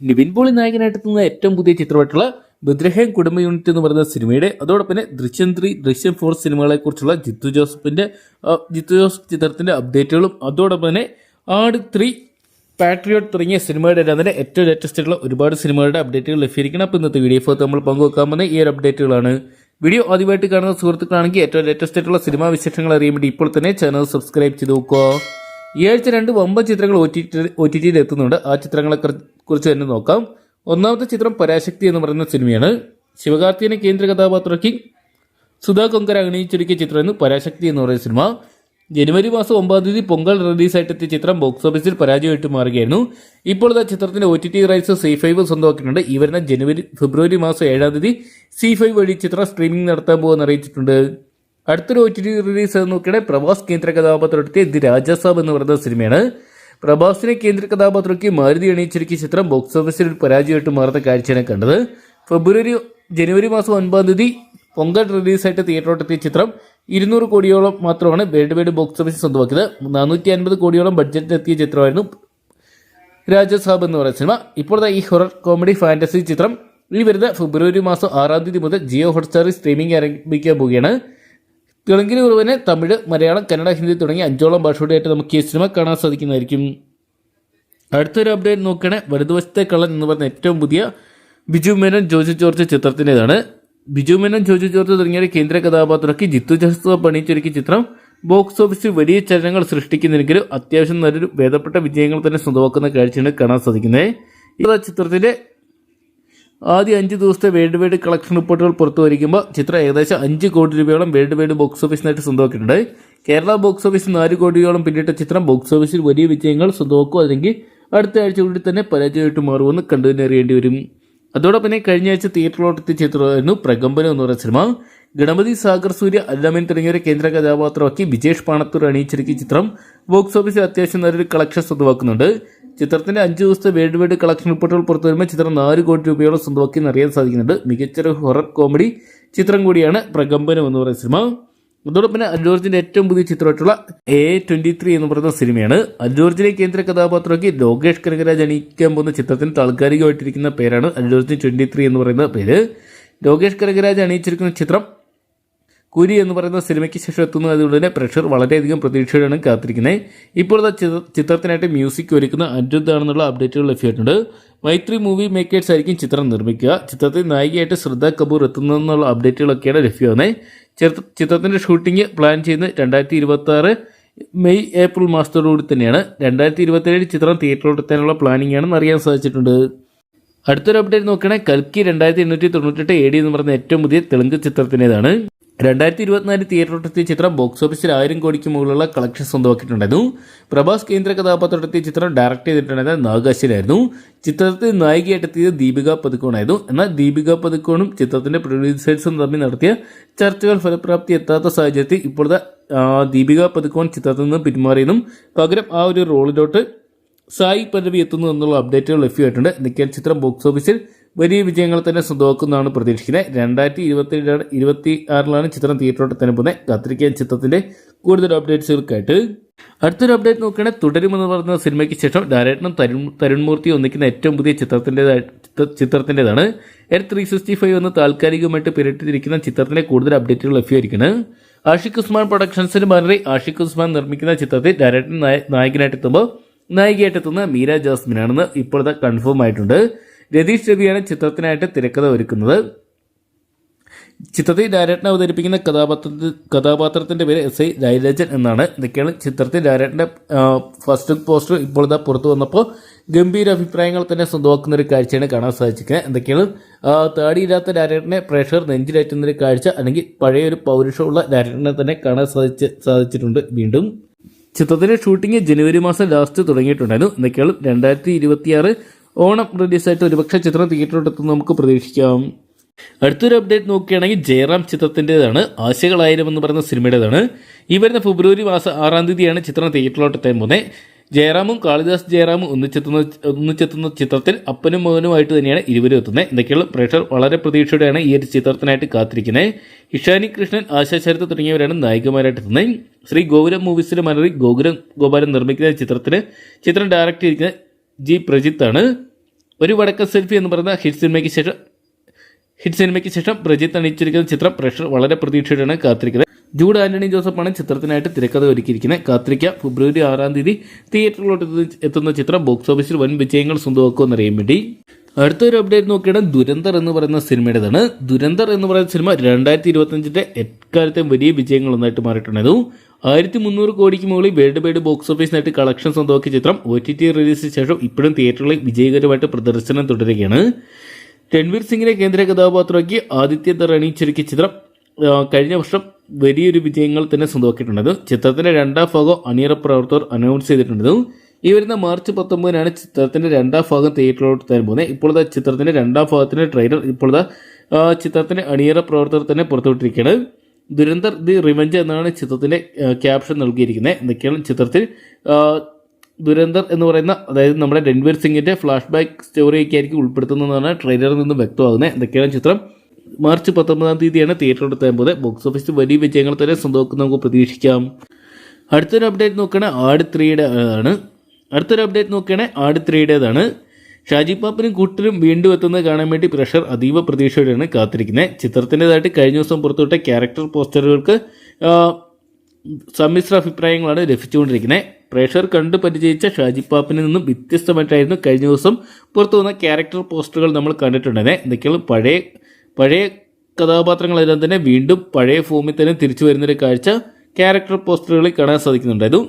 നിവിൻ പോളി നായകനായിട്ട് എത്തുന്ന ഏറ്റവും പുതിയ ചിത്രമായിട്ടുള്ള ബദ്രഹേം കുടുംബ യൂണിറ്റ് എന്ന് പറയുന്ന സിനിമയുടെ അതോടൊപ്പം തന്നെ ദൃശ്യം ത്രീ ദൃശ്യം ഫോർ സിനിമകളെക്കുറിച്ചുള്ള ജിത്തു ജോസഫിന്റെ ജിത്തു ജോസഫ് ചിത്രത്തിന്റെ അപ്ഡേറ്റുകളും അതോടൊപ്പം തന്നെ ആട് ത്രീ പാട്രിയോട്ട് തുടങ്ങിയ സിനിമയുടെ തന്നെ ഏറ്റവും ലേറ്റസ്റ്റ് ആയിട്ടുള്ള ഒരുപാട് സിനിമകളുടെ അപ്ഡേറ്റുകൾ ലഭ്യമായിരിക്കണം. അപ്പോൾ ഇന്നത്തെ വീഡിയോ ഫോർ നമ്മൾ പങ്കുവെക്കാൻ പോകുന്ന ഈ ഒരു അപ്ഡേറ്റുകളാണ്. വീഡിയോ ആദ്യമായിട്ട് കാണുന്ന സുഹൃത്തുക്കളാണെങ്കിൽ ഏറ്റവും ലേറ്റസ്റ്റ് ആയിട്ടുള്ള സിനിമാ വിശേഷങ്ങൾ അറിയാൻ വേണ്ടി ഇപ്പോൾ തന്നെ ചാനൽ സബ്സ്ക്രൈബ് ചെയ്ത് നോക്കുക. ഈ ആഴ്ച രണ്ട് വമ്പൻ ചിത്രങ്ങൾ O T T O T ടിയിൽ എത്തുന്നുണ്ട്. ആ ചിത്രങ്ങളെ കുറിച്ച് തന്നെ നോക്കാം. ഒന്നാമത്തെ ചിത്രം പരാശക്തി എന്ന് പറയുന്ന സിനിമയാണ്. ശിവകാർത്തിയനെ കേന്ദ്ര കഥാപാത്രമാക്കി സുധാ കൊങ്കര അഭിനയിച്ചൊരുക്കിയ ചിത്രമായിരുന്നു പരാശക്തി എന്ന് പറയുന്ന സിനിമ. ജനുവരി മാസം ഒമ്പതാം തീയതി പൊങ്കൽ റിലീസായിട്ടെത്തിയ ചിത്രം ബോക്സ് ഓഫീസിൽ പരാജയമായിട്ട് മാറുകയായിരുന്നു. ഇപ്പോൾ ആ ചിത്രത്തിന്റെ O T T rights Zee five സ്വന്തമാക്കിയിട്ടുണ്ട്. ഈ വരുന്ന ജനുവരി ഫെബ്രുവരി മാസം ഏഴാം തീയതി സി ഫൈവ് വഴി ചിത്രം സ്ട്രീമിംഗ് നടത്താൻ പോകുമെന്ന് അറിയിച്ചിട്ടുണ്ട്. അടുത്തൊരു ഒ ടി ടി റിലീസ് നോക്കിയാൽ പ്രവാസ് കേന്ദ്ര കഥാപാത്രത്തെ ദി രാജാസാബ് എന്ന് പറയുന്ന സിനിമയാണ്. പ്രഭാസിനെ കേന്ദ്ര കഥാപാത്രമാക്കി മാരുതി അണിയിച്ചൊരുക്കിയ ചിത്രം ബോക്സ് ഓഫീസിൽ ഒരു പരാജയമായിട്ട് മാറുന്ന കാഴ്ചയാണ് കണ്ടത്. ഫെബ്രുവരി ജനുവരി മാസം ഒൻപതാം തീയതി പൊങ്കൽ റിലീസായിട്ട് തിയേറ്ററോട്ടെത്തിയ ചിത്രം ഇരുന്നൂറ് കോടിയോളം മാത്രമാണ് വേൾഡ് വൈഡ് ബോക്സ് ഓഫീസ് സ്വന്തമാക്കിയത്. നാനൂറ്റി അൻപത് കോടിയോളം ബഡ്ജറ്റിലെത്തിയ ചിത്രമായിരുന്നു രാജസാബ് എന്ന് പറയുന്ന സിനിമ. ഇപ്പോഴത്തെ ഈ ഹൊറർ കോമഡി ഫാന്റസി ചിത്രം ഈ വരുന്ന ഫെബ്രുവരി മാസം ആറാം തീയതി മുതൽ ജിയോ ഹോട്ട്സ്റ്റാറിൽ സ്ട്രീമിംഗ് ആരംഭിക്കാൻ പോവുകയാണ്. തെലുങ്കിന് പുറമെ തമിഴ് മലയാളം കന്നഡ ഹിന്ദി തുടങ്ങിയ അഞ്ചോളം ഭാഷയോടെയായിട്ട് നമുക്ക് ഈ സിനിമ കാണാൻ സാധിക്കുന്നതായിരിക്കും. അടുത്തൊരു അപ്ഡേറ്റ് നോക്കുകയാണെങ്കിൽ വലതുവശത്തെ കള്ളൻ എന്ന് പറഞ്ഞ ഏറ്റവും പുതിയ ബിജു മേനോൻ ജോജു ജോർജ് ചിത്രത്തിന്റെതാണ്. ബിജു മേനോൻ ജോജു ജോർജ് തുടങ്ങിയ കേന്ദ്ര കഥാപാത്രമാക്കി ജിത്തു ജസ്ത പണിയിച്ചൊരുക്കിയ ചിത്രം. ബോക്സ് ഓഫീസിൽ വലിയ ചലനങ്ങൾ സൃഷ്ടിക്കുന്നെങ്കിലും അത്യാവശ്യം നല്ലൊരു ഭേദപ്പെട്ട വിജയങ്ങൾ തന്നെ സ്വന്തമാക്കുന്ന കാഴ്ചയാണ് കാണാൻ സാധിക്കുന്നത്. ഈ ചിത്രത്തിന്റെ ആദ്യ അഞ്ച് ദിവസത്തെ വേൾഡ് വൈഡ് കളക്ഷൻ റിപ്പോർട്ടുകൾ പുറത്തു വരിക്കുമ്പോൾ ചിത്രം ഏകദേശം അഞ്ച് കോടി രൂപയോളം വേൾഡ് വൈഡ് ബോക്സ് ഓഫീസിനായിട്ട് സ്വന്തമാക്കിയിട്ടുണ്ട്. കേരള ബോക്സ് ഓഫീസിൽ നാല് കോടിയോളം പിന്നിട്ട ചിത്രം ബോക്സ് ഓഫീസിൽ വലിയ വിജയങ്ങൾ സ്വന്തമാക്കും. അല്ലെങ്കിൽ അടുത്ത ആഴ്ച കൂടി തന്നെ പരാജയമായിട്ട് മാറുമെന്ന് കണ്ടുതന്നെ അറിയേണ്ടി വരും. അതോടൊപ്പം തന്നെ കഴിഞ്ഞ ആഴ്ച തിയേറ്ററിലോട്ടെത്തിയ ചിത്രമായിരുന്നു പ്രകമ്പനം എന്ന് പറയുന്ന സിനിമ. ഗണപതി സാഗർ സൂര്യ അല്ലാമൻ തുടങ്ങിയവരെ കേന്ദ്ര കഥാപാത്രമാക്കി വിജേഷ് പാണത്തൂർ അണിയിച്ചിരിക്കുന്ന ചിത്രം. ബോക്സ് ഓഫീസിൽ അത്യാവശ്യം നല്ലൊരു കളക്ഷൻ സ്വന്തമാക്കുന്നുണ്ട്. ചിത്രത്തിന്റെ അഞ്ച് ദിവസത്തെ വേൾഡ് വൈഡ് കളക്ഷൻ റിപ്പോർട്ടുകൾ പുറത്തു വരുമ്പോൾ ചിത്രം നാല് കോടി രൂപയോളം സ്വന്തമാക്കി അറിയാൻ സാധിക്കുന്നുണ്ട്. മികച്ചൊരു ഹൊറർ കോമഡി ചിത്രം കൂടിയാണ് പ്രകമ്പനം എന്ന് പറയുന്ന സിനിമ. അതോടൊപ്പം അല്ലൂർജിന്റെ അല്ലു ഏറ്റവും പുതിയ ചിത്രമായിട്ടുള്ള എ ട്വന്റി ത്രീ എന്ന് പറയുന്ന സിനിമയാണ്. അല്ലൂർജിനെ കേന്ദ്ര കഥാപാത്രമാക്കി ലോകേഷ് കനകരാജ് അണിയിക്കാൻ പോകുന്ന ചിത്രത്തിന് താൽക്കാലികമായിട്ടിരിക്കുന്ന പേരാണ് അല്ലു അർജുൻ ട്വന്റി ത്രീ എന്ന് പറയുന്ന പേര്. ലോകേഷ് കനകരാജ് അണിയിച്ചിരിക്കുന്ന ചിത്രം കുരി എന്ന് പറയുന്ന സിനിമയ്ക്ക് ശേഷം എത്തുന്നു അതുകൊണ്ട് തന്നെ പ്രഷർ വളരെയധികം പ്രതീക്ഷയോടെയാണ് കാത്തിരിക്കുന്നത് ഇപ്പോഴത്തെ ചിത്ര- ചിത്രത്തിനായിട്ട് മ്യൂസിക് ഒരുക്കുന്ന അനിരുദ്ധ് ആണെന്നുള്ള അപ്ഡേറ്റുകൾ ലഭ്യമായിട്ടുണ്ട്. മൈത്രി മൂവി മേക്കേഴ്സ് ആയിരിക്കും ചിത്രം നിർമ്മിക്കുക. ചിത്രത്തിൽ നായികയായിട്ട് ശ്രദ്ധ കപൂർ എത്തുന്നതെന്നുള്ള അപ്ഡേറ്റുകളൊക്കെയാണ് ലഭ്യമാകുന്നത് ചിത്രത്തിന്റെ ഷൂട്ടിംഗ് പ്ലാൻ ചെയ്യുന്നത് രണ്ടായിരത്തി ഇരുപത്തി ആറ് മെയ് ഏപ്രിൽ മാസത്തോടുകൂടി തന്നെയാണ്. രണ്ടായിരത്തി ഇരുപത്തിയേഴ് ചിത്രം തിയേറ്ററിലെത്താനുള്ള പ്ലാനിംഗ് ആണെന്ന് അറിയാൻ സാധിച്ചിട്ടുണ്ട്. അടുത്തൊരു അപ്ഡേറ്റ് നോക്കുകയാണെങ്കിൽ കൽക്കി രണ്ടായിരത്തി എണ്ണൂറ്റി തൊണ്ണൂറ്റെട്ട് എ ഡി എന്ന് പറയുന്ന ഏറ്റവും പുതിയ തെലുങ്ക് ചിത്രത്തിന്റെതാണ് രണ്ടായിരത്തി ഇരുപത്തിനാല് തിയേറ്ററിലെത്തിയ ചിത്രം ബോക്സ് ഓഫീസിൽ ആയിരം കോടിക്ക് മുകളിലുള്ള കളക്ഷൻ സ്വന്തമാക്കിയിട്ടുണ്ടായിരുന്നു. പ്രഭാസ് കേന്ദ്ര കഥാപാത്രത്തെത്തിയ ചിത്രം ഡയറക്ട് ചെയ്തിട്ടുണ്ടായിരുന്നത് നാഗാശിലായിരുന്നു. ചിത്രത്തിൽ നായികയായിട്ടെത്തിയത് ദീപിക പതുക്കോണായിരുന്നു എന്നാൽ ദീപിക പതുക്കോണും ചിത്രത്തിന്റെ പ്രൊഡ്യൂസേഴ്സും തമ്മിൽ നടത്തിയ ചർച്ചകൾ ഫലപ്രാപ്തി എത്താത്ത സാഹചര്യത്തിൽ ഇപ്പോഴത്തെ ദീപിക പതുക്കോൺ ചിത്രത്തിൽ നിന്ന് പിന്മാറിയെന്നും പകരം ആ ഒരു റോളിലോട്ട് സായി പല്ലവി എത്തുന്നു എന്നുള്ള അപ്ഡേറ്റുകൾ ലഭ്യമായിട്ടുണ്ട്. നിക്കൽ ചിത്രം ബോക്സ് ഓഫീസിൽ വലിയ വിജയങ്ങൾ തന്നെ സ്വന്തമാക്കുന്നതാണ് പ്രതീക്ഷിക്കുന്നത്. രണ്ടായിരത്തി ഇരുപത്തി ഇരുപത്തി ആറിലാണ് ചിത്രം തിയേറ്ററിലോട്ട് തന്നെ പോകുന്നത് കാത്തിരിക്കാൻ ചിത്രത്തിന്റെ കൂടുതൽ അപ്ഡേറ്റ്സുകൾക്കായിട്ട്. അടുത്തൊരു അപ്ഡേറ്റ് നോക്കുകയാണെങ്കിൽ തുടരുമെന്ന് പറയുന്ന സിനിമയ്ക്ക് ശേഷം ഡയറക്ടറും തരുൺ തരുൺമൂർത്തി ഒന്നിക്കുന്ന ഏറ്റവും പുതിയ ചിത്രത്തിന്റെതായി ചിത്രത്തിന്റെതാണ്. എൽ ത്രീ സിക്സ്റ്റി ഫൈവ് എന്ന് താൽക്കാലികമായിട്ട് പേരിട്ടിരിക്കുന്ന ചിത്രത്തിന്റെ കൂടുതൽ അപ്ഡേറ്റുകൾ ലഭ്യമായിരിക്കുന്നത് ആഷിഖ് ഉസ്മാൻ പ്രൊഡക്ഷൻസിന് മാറി ആഷിഖ് ഉസ്മാൻ നിർമ്മിക്കുന്ന ചിത്രത്തിൽ ഡയറക്ടർ നായ- നായകനായിട്ട് എത്തുമ്പോൾ നായികയായിട്ട് എത്തുന്ന മീര ജാസ്മിനാണെന്ന് ഇപ്പോഴത്തെ കൺഫേം ആയിട്ടുണ്ട്. രതീഷ് രവിയാണ് ചിത്രത്തിനായിട്ട് തിരക്കഥ ഒരുക്കുന്നത് ചിത്രത്തിൽ ഡയറക്ടറിനെ അവതരിപ്പിക്കുന്ന കഥാപാത്ര കഥാപാത്രത്തിന്റെ പേര് എസ് ഐ ജയരാജൻ എന്നാണ്. ഇതൊക്കെയാണ് ചിത്രത്തിൽ ഡയറക്ടറിന്റെ ഫസ്റ്റ് പോസ്റ്റർ ഇപ്പോൾ ഇതാ പുറത്തു വന്നപ്പോൾ ഗംഭീര അഭിപ്രായങ്ങൾ തന്നെ സ്വന്തമാക്കുന്ന ഒരു കാഴ്ചയാണ് കാണാൻ സാധിച്ചിരിക്കുന്നത്. എന്തൊക്കെയാണ്? തേടിയില്ലാത്ത ഡയറക്ടറിനെ പ്രേക്ഷകർ നെഞ്ചിലേറ്റുന്ന ഒരു കാഴ്ച അല്ലെങ്കിൽ പഴയ ഒരു പൗരുഷമുള്ള ഡയറക്ടറിനെ തന്നെ കാണാൻ സാധിച്ച് സാധിച്ചിട്ടുണ്ട് വീണ്ടും. ചിത്രത്തിന്റെ ഷൂട്ടിംഗ് ജനുവരി മാസം ലാസ്റ്റ് തുടങ്ങിയിട്ടുണ്ടായിരുന്നു. എന്തൊക്കെയാണ്? രണ്ടായിരത്തി ഇരുപത്തിയാറ് ഓണം റിലീസായിട്ട് ഒരുപക്ഷെ ചിത്രം തിയേറ്ററിലെത്തുന്ന നമുക്ക് പ്രതീക്ഷിക്കാം. അടുത്തൊരു അപ്ഡേറ്റ് നോക്കുകയാണെങ്കിൽ ജയറാം ചിത്രത്തിന്റെതാണ് ആശകളായിരം എന്ന് പറയുന്ന സിനിമയുടേതാണ്. ഈ വരുന്ന ഫെബ്രുവരി മാസം ആറാം തീയതിയാണ് ചിത്രം തിയേറ്ററിലോട്ട് എത്താൻ പോകുന്നത്. ജയറാമും കാളിദാസ് ജയറാമും ഒന്നിച്ചെത്തുന്ന ഒന്നിച്ചെത്തുന്ന ചിത്രത്തിൽ അപ്പനും മകനുമായിട്ട് തന്നെയാണ് ഇരുവരും എത്തുന്നത്. എന്തൊക്കെയുള്ള പ്രേക്ഷകർ വളരെ പ്രതീക്ഷയോടെയാണ് ഈ ഒരു ചിത്രത്തിനായിട്ട് കാത്തിരിക്കുന്നത്. ഇഷാനി കൃഷ്ണൻ ആശാ ശരത് തുടങ്ങിയവരാണ് നായികമാരായിട്ട് എത്തുന്നത്. ശ്രീ ഗോകുലം മൂവീസിലെ മനറി ഗോകുലം ഗോപാലൻ നിർമ്മിക്കുന്ന ചിത്രത്തിന് ചിത്രം ഡയറക്റ്റ് ചെയ്തിരിക്കുന്ന ജി പ്രജിത്താണ്. ഒരു വടക്ക സെൽഫി എന്ന് പറയുന്ന ഹിറ്റ് സിനിമയ്ക്ക് ശേഷം ഹിറ്റ് സിനിമയ്ക്ക് ശേഷം പ്രജിത്ത് അണിയിച്ചിരിക്കുന്ന ചിത്രം പ്രേക്ഷകർ വളരെ പ്രതീക്ഷയോടെയാണ് കാത്തിരിക്കുന്നത്. ജൂഡ് ആന്റണി ജോസഫാണ് ചിത്രത്തിനായിട്ട് തിരക്കഥ ഒരുക്കിയിരിക്കുന്നത്. കാത്തിരിക്ക ഫെബ്രുവരി ആറാം തീയതി തിയേറ്ററിലോട്ട് എത്തുന്ന ചിത്രം ബോക്സ് ഓഫീസിൽ വൻ വിജയങ്ങൾ സ്വന്തമാക്കുമെന്നറിയാൻ വേണ്ടി. അടുത്തൊരു അപ്ഡേറ്റ് നോക്കിയാണ് ദുരന്തർ എന്ന് പറയുന്ന സിനിമയുടേതാണ്. ദുരന്തർ എന്ന് പറയുന്ന സിനിമ രണ്ടായിരത്തി ഇരുപത്തഞ്ചിന്റെ എക്കാലത്തെ വലിയ വിജയങ്ങൾ ഒന്നായിട്ട് മാറിയിട്ടുണ്ടായിരുന്നു ആയിരത്തി മുന്നൂറ് കോടിക്ക് മുകളിൽ വേൾഡ് വൈഡ് ബോക്സ് ഓഫീസിനായിട്ട് കളക്ഷൻ സ്വന്തമാക്കിയ ചിത്രം ഒ ടി ടി റിലീസിന് ശേഷം ഇപ്പോഴും തിയേറ്ററുകളിൽ വിജയകരമായിട്ട് പ്രദർശനം തുടരുകയാണ്. രൺവീർ സിംഗിനെ കേന്ദ്ര കഥാപാത്രമാക്കി ആദിത്യ ദർ അണിയിച്ചൊരുക്കിയ ചിത്രം കഴിഞ്ഞ വർഷം വലിയൊരു വിജയങ്ങൾ തന്നെ സ്വന്തമാക്കിയിട്ടുണ്ടായിരുന്നു ചിത്രത്തിന്റെ രണ്ടാം ഭാഗം അണിയറ പ്രവർത്തകർ അനൗൺസ് ചെയ്തിട്ടുണ്ടായിരുന്നു ഈ വരുന്ന മാർച്ച് പത്തൊമ്പതിനാണ് ചിത്രത്തിന്റെ രണ്ടാം ഭാഗം തിയേറ്ററിലോട്ട് തരാൻ പോകുന്നത്. ഇപ്പോഴത്തെ ചിത്രത്തിന്റെ രണ്ടാം ഭാഗത്തിന്റെ ട്രെയിലർ ഇപ്പോഴത്തെ ചിത്രത്തിന്റെ അണിയറ പ്രവർത്തകർ തന്നെ പുറത്തുവിട്ടിരിക്കുകയാണ്. ദുരന്തർ ദി റിവഞ്ച് എന്നാണ് ചിത്രത്തിന്റെ ക്യാപ്ഷൻ നൽകിയിരിക്കുന്നത്. എന്തൊക്കെയാണ് ചിത്രത്തിൽ ദുരന്തർ എന്ന് പറയുന്ന അതായത് നമ്മുടെ രൺവീർ സിംഗിന്റെ ഫ്ലാഷ് ബാക്ക് സ്റ്റോറിയൊക്കെ ആയിരിക്കും ഉൾപ്പെടുത്തുന്നതെന്നാണ് ട്രെയിലറിൽ നിന്ന് വ്യക്തമാകുന്നത്. എന്തൊക്കെയാണ് ചിത്രം. മാർച്ച് പത്തൊമ്പതാം തീയതിയാണ് തിയേറ്ററിൽ എത്താൻ ബോക്സ് ഓഫീസിൽ വലിയ വിജയങ്ങൾ തന്നെ സ്വന്തമാക്കുന്ന നമുക്ക് പ്രതീക്ഷിക്കാം. അടുത്തൊരു അപ്ഡേറ്റ് നോക്കുകയാണെങ്കിൽ ആട് ത്രീയുടെ ആണ്. അടുത്തൊരു അപ്ഡേറ്റ് നോക്കുകയാണെങ്കിൽ ആട് ത്രീയുടേതാണ് ഷാജി പാപ്പനും കൂട്ടരും വീണ്ടും എത്തുന്നത് കാണാൻ വേണ്ടി പ്രഷർ അതീവ പ്രതീക്ഷയോടെയാണ് കാത്തിരിക്കുന്നത്. ചിത്രത്തിന്റെതായിട്ട് കഴിഞ്ഞ ദിവസം പുറത്തുവിട്ട ക്യാരക്ടർ പോസ്റ്ററുകൾക്ക് സമ്മിശ്ര അഭിപ്രായങ്ങളാണ് ലഭിച്ചുകൊണ്ടിരിക്കുന്നത്. പ്രേക്ഷകർ കണ്ടു പരിചയിച്ച ഷാജി പാപ്പിനിൽ നിന്നും വ്യത്യസ്തമായിട്ടായിരുന്നു കഴിഞ്ഞ ദിവസം പുറത്തു വന്ന ക്യാരക്ടർ പോസ്റ്ററുകൾ നമ്മൾ കണ്ടിട്ടുണ്ടായിരുന്നത് എന്തൊക്കെയാണ്? പഴയ പഴയ കഥാപാത്രങ്ങളെല്ലാം തന്നെ വീണ്ടും പഴയ ഫോമിൽ തന്നെ തിരിച്ചു വരുന്നൊരു കാഴ്ച ക്യാരക്ടർ പോസ്റ്ററുകളിൽ കാണാൻ സാധിക്കുന്നുണ്ടായിരുന്നു.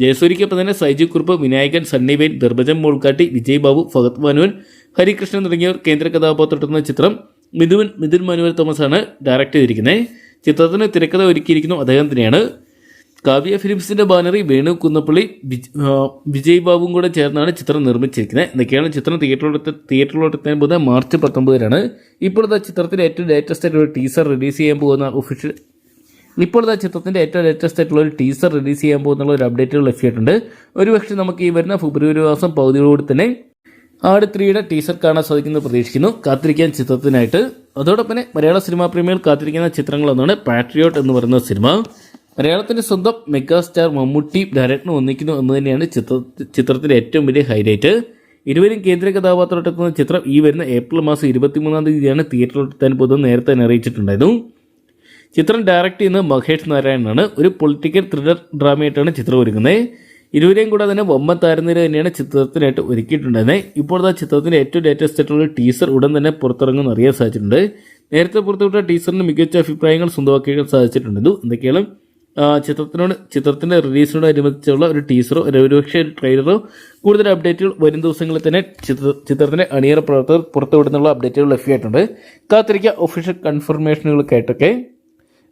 ജയസൂരിക്കൊപ്പം തന്നെ സൈജു കുറുപ്പ് വിനായകൻ സണ്ണിബേൻ ദർഭജൻ മോൾക്കാട്ടി വിജയ് ബാബു ഫഗത് മനുവൻ ഹരികൃഷ്ണൻ തുടങ്ങിയവർ കേന്ദ്ര കഥാപാത്രത്തുന്ന ചിത്രം മിഥുൻ മിഥുൻ മാനുവൽ തോമസ് ആണ് ഡയറക്റ്റ് ചെയ്തിരിക്കുന്നത് ചിത്രത്തിന് തിരക്കഥ ഒരുക്കിയിരിക്കുന്നു അദ്ദേഹം തന്നെയാണ്. കാവ്യ ഫിലിംസിന്റെ ബാനറി വേണു കുന്നപ്പള്ളി വിജയ് ബാബുവും കൂടെ ചേർന്നാണ് ചിത്രം നിർമ്മിച്ചിരിക്കുന്നത് എന്നൊക്കെയാണ് ചിത്രം തിയേറ്ററിലോട്ട് തിയേറ്ററിലോട്ട് എത്താൻ പോകുന്നത് മാർച്ച് പത്തൊമ്പതിനാണ്. ഇപ്പോഴത്തെ ചിത്രത്തിന്റെ ഏറ്റവും ലേറ്റസ്റ്റ് ഒരു ടീസർ റിലീസ് ചെയ്യാൻ പോകുന്ന ഒഫീഷ്യൽ ഇപ്പോഴത്തെ ചിത്രത്തിന്റെ ഏറ്റവും ലേറ്റസ്റ്റ് ആയിട്ടുള്ള ഒരു ടീസർ റിലീസ് ചെയ്യാൻ പോകുന്നുള്ള ഒരു അപ്ഡേറ്റുകൾ ലഭ്യമായിട്ടുണ്ട്. ഒരുപക്ഷെ നമുക്ക് ഈ വരുന്ന ഫെബ്രുവരി മാസം പകുതിയോടുകൂടി തന്നെ ആട് ത്രീയുടെ ടീസർ കാണാൻ സാധിക്കുന്നത് പ്രതീക്ഷിക്കുന്നു. കാത്തിരിക്കാൻ ചിത്രത്തിനായിട്ട്. അതോടൊപ്പം മലയാള സിനിമാ പ്രേമികൾ കാത്തിരിക്കുന്ന ചിത്രങ്ങളൊന്നാണ് പാട്രിയോട്ട് എന്ന് പറയുന്ന സിനിമ മലയാളത്തിന്റെ സ്വന്തം മെഗാസ്റ്റാർ മമ്മൂട്ടി ഡയറക്ടർ ഒന്നിക്കുന്നു എന്ന് തന്നെയാണ് ചിത്ര ചിത്രത്തിന്റെ ഏറ്റവും വലിയ ഹൈലൈറ്റ് ഇരുവരും കേന്ദ്ര കഥാപാത്രത്തെത്തുന്ന ചിത്രം ഈ വരുന്ന ഏപ്രിൽ മാസം ഇരുപത്തിമൂന്നാം തീയതിയാണ് തിയേറ്ററിലെത്താൻ പോകുന്നത് നേരത്തെ അറിയിച്ചിട്ടുണ്ടായിരുന്നു. ചിത്രം ഡയറക്റ്റ് ചെയ്യുന്നത് മഹേഷ് നാരായണനാണ്. ഒരു പൊളിറ്റിക്കൽ ത്രില്ലർ ഡ്രാമയായിട്ടാണ് ചിത്രം ഒരുങ്ങുന്നത് ഇരുവരെയും കൂടെ തന്നെ വമ്പൻ താരനിര തന്നെയാണ് ചിത്രത്തിനായിട്ട് ഒരുക്കിയിട്ടുണ്ടായിരുന്നത് ഇപ്പോഴത്തെ ചിത്രത്തിന്റെ ഏറ്റവും ലേറ്റസ്റ്റ് ആയിട്ടുള്ള ടീസർ ഉടൻ തന്നെ പുറത്തിറങ്ങുമെന്ന് അറിയാൻ സാധിച്ചിട്ടുണ്ട്. നേരത്തെ പുറത്തുവിട്ട ടീസറിന് മികച്ച അഭിപ്രായങ്ങൾ സ്വന്തമാക്കിയാൻ സാധിച്ചിട്ടുണ്ട് എന്തൊക്കെയാണ് ചിത്രത്തിനോട് ചിത്രത്തിന്റെ റിലീസിനോടനുബന്ധിച്ചുള്ള ഒരു ടീസറോ ഒരു- ഒരുപക്ഷെ ഒരു ട്രെയിലറോ കൂടുതൽ അപ്ഡേറ്റുകൾ വരും ദിവസങ്ങളിൽ തന്നെ ചിത്ര ചിത്രത്തിന്റെ അണിയറ പ്രവർത്തകർ പുറത്തുവിടുന്നുള്ള അപ്ഡേറ്റുകൾ ലഭ്യമായിട്ടുണ്ട്. കാത്തിരിക്കുക ഒഫീഷ്യൽ കൺഫർമേഷനുകൾക്കായിട്ടൊക്കെ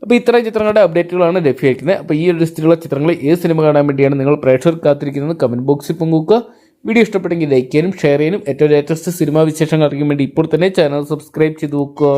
അപ്പോൾ ഇത്രയും ചിത്രങ്ങളുടെ അപ്ഡേറ്റുകളാണ് ലഭ്യമായിരിക്കുന്നത്. അപ്പോൾ ഈ ഒരു ലിസ്റ്റിലുള്ള ചിത്രങ്ങൾ ഏത് സിനിമ കാണാൻ വേണ്ടിയാണ് നിങ്ങൾ പ്രേക്ഷകർ കാത്തിരിക്കുന്നത്? കമന്റ് ബോക്സിൽ പങ്കുവെക്കുക വീഡിയോ ഇഷ്ടപ്പെട്ടെങ്കിൽ ലൈക്ക് ചെയ്യാനും ഷെയർ ചെയ്യാനും ഏറ്റവും ലേറ്റസ്റ്റ് സിനിമാ വിശേഷങ്ങൾ അറിയാൻ വേണ്ടി ഇപ്പോൾ തന്നെ ചാനൽ സബ്സ്ക്രൈബ് ചെയ്ത് വെക്കുക